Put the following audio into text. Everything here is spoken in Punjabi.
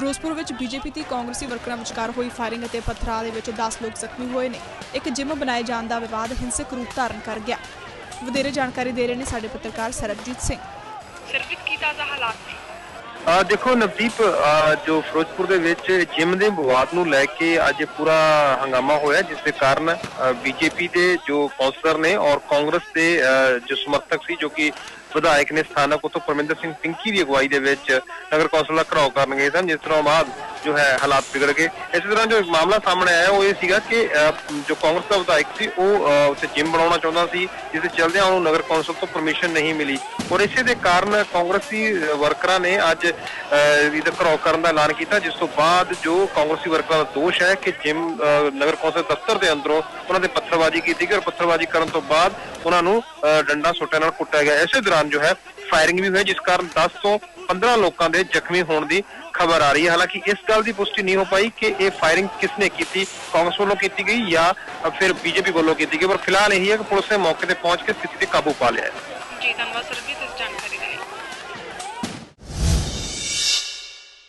ਫਿਰੋਜ਼ਪੁਰ ਵਿੱਚ ਬੀਜੇਪੀ ਤੇ ਕਾਂਗਰਸੀ ਵਰਕਰਾਂ ਵਿਚਕਾਰ ਹੋਈ ਫਾਇਰਿੰਗ ਅਤੇ ਪਥਰਾਅ ਦੇ ਵਿੱਚ 10 ਲੋਕ ਜ਼ਖਮੀ ਹੋਏ ਨੇ। ਇੱਕ ਜਿਮ ਬਣਾਏ ਜਾਣ ਦਾ ਵਿਵਾਦ ਹਿੰਸਕ ਰੂਪ ਧਾਰਨ ਕਰ ਗਿਆ। ਵਧੇਰੇ ਜਾਣਕਾਰੀ ਦੇ ਰਹੇ ਨੇ ਸਾਡੇ ਪੱਤਰਕਾਰ ਸਰਬਜੀਤ ਸਿੰਘ। ਸਰਵਿਸ ਕੀ ਤਾਜ਼ਾ ਹਾਲਾਤ ਨੇ? ਦੇਖੋ ਨਵਦੀਪ ਜੋ ਫਿਰੋਜ਼ਪੁਰ ਦੇ ਵਿੱਚ ਜਿਮ ਦੇ ਵਿਵਾਦ ਨੂੰ ਲੈ ਕੇ ਅੱਜ ਪੂਰਾ ਹੰਗਾਮਾ ਹੋਇਆ ਜਿਸ ਦੇ ਕਾਰਨ ਬੀਜੇਪੀ ਦੇ ਜੋ ਕੌਂਸਲਰ ਨੇ ਔਰ ਕਾਂਗਰਸ ਦੇ ਅਹ, ਜੋ ਸਮਰਥਕ ਸੀ ਜੋ ਕਿ ਵਿਧਾਇਕ ਨੇ ਸਥਾਨਕ ਉਤੋਂ ਪਰਮਿੰਦਰ ਸਿੰਘ ਪਿੰਕੀ ਦੀ ਅਗਵਾਈ ਦੇ ਵਿੱਚ ਨਗਰ ਕੌਂਸਲ ਦਾ ਘਰਾਓ ਕਰਨ ਗਏ ਸਨ ਜਿਸ ਤਰ੍ਹਾਂ ਬਾਅਦ ਜੋ ਹੈ ਹਾਲਾਤ ਵਿਗੜ ਗਏ। ਇਸੇ ਤਰ੍ਹਾਂ ਜੋ ਮਾਮਲਾ ਸਾਹਮਣੇ ਆਇਆ ਉਹ ਇਹ ਸੀਗਾ ਕਿ ਅਹ, ਜੋ ਕਾਂਗਰਸ ਦਾ ਵਿਧਾਇਕ ਸੀ ਉਹ ਉੱਥੇ ਜਿਮ ਬਣਾਉਣਾ ਚਾਹੁੰਦਾ ਸੀ ਜਿਸ ਦੇ ਚਲਦਿਆਂ ਉਹਨੂੰ ਨਗਰ ਕੌਂਸਲ ਤੋਂ ਪਰਮਿਸ਼ਨ ਨਹੀਂ ਮਿਲੀ। ਔਰ ਇਸੇ ਦੇ ਕਾਰਨ ਕਾਂਗਰਸੀ ਵਰਕਰਾਂ ਨੇ ਅੱਜ ਇਹਦਾ ਘਰਾਓ ਕਰਨ ਦਾ ਐਲਾਨ ਕੀਤਾ ਜਿਸ ਤੋਂ ਬਾਅਦ ਜੋ ਕਾਂਗਰਸੀ ਵਰਕਰਾਂ ਦਾ ਦੋਸ਼ ਹੈ ਕਿ ਜਿਮ ਅਹ, ਨਗਰ ਕੌਂਸਲ ਦਫ਼ਤਰ ਦੇ ਅੰਦਰੋਂ ਉਹਨਾਂ ਦੇ ਪੱਥਰਬਾਜ਼ੀ ਕੀਤੀ ਗਈ ਔਰ ਪੱਥਰਬਾਜ਼ੀ ਕਰਨ ਤੋਂ ਬਾਅਦ ਉਹਨਾਂ ਨੂੰ ਅਹ, ਡੰਡਾ ਸੋਟਿਆਂ ਨਾਲ ਕੁੱਟਿਆ ਗਿਆ। ਇਸੇ ਦੌਰਾਨ ਜੋ ਹੈ ਫਾਇਰਿੰਗ ਵੀ ਹੋਈ ਜਿਸ ਕਾਰਨ 10 ਤੋਂ 15 ਲੋਕਾਂ ਦੇ ਜ਼ਖਮੀ ਹੋਣ ਦੀ ਖਬਰ ਆ ਰਹੀ ਹੈ। ਹਾਲਾਂਕਿ ਇਸ ਗੱਲ ਦੀ ਪੁਸ਼ਟੀ ਨਹੀਂ ਹੋ ਪਾਈ ਕਿ ਇਹ ਫਾਇਰਿੰਗ ਕਿਸਨੇ ਕੀਤੀ, ਕਾਂਗਰਸ ਵੱਲੋਂ ਕੀਤੀ ਗਈ ਜਾਂ ਫਿਰ ਬੀਜੇਪੀ ਵੱਲੋਂ ਕੀਤੀ ਗਈ। ਪਰ ਫਿਲਹਾਲ ਇਹੀ ਹੈ ਕਿ ਪੁਲਿਸ ਨੇ ਮੌਕੇ ਤੇ ਪਹੁੰਚ ਕੇ ਸਥਿਤੀ ਤੇ ਕਾਬੂ ਪਾ ਲਿਆ ਹੈ। ਜੀ, ਧੰਨਵਾਦ ਸਰਬਜੀਤ ਇਸ ਜਾਣਕਾਰੀ ਦੇ ਲਈ।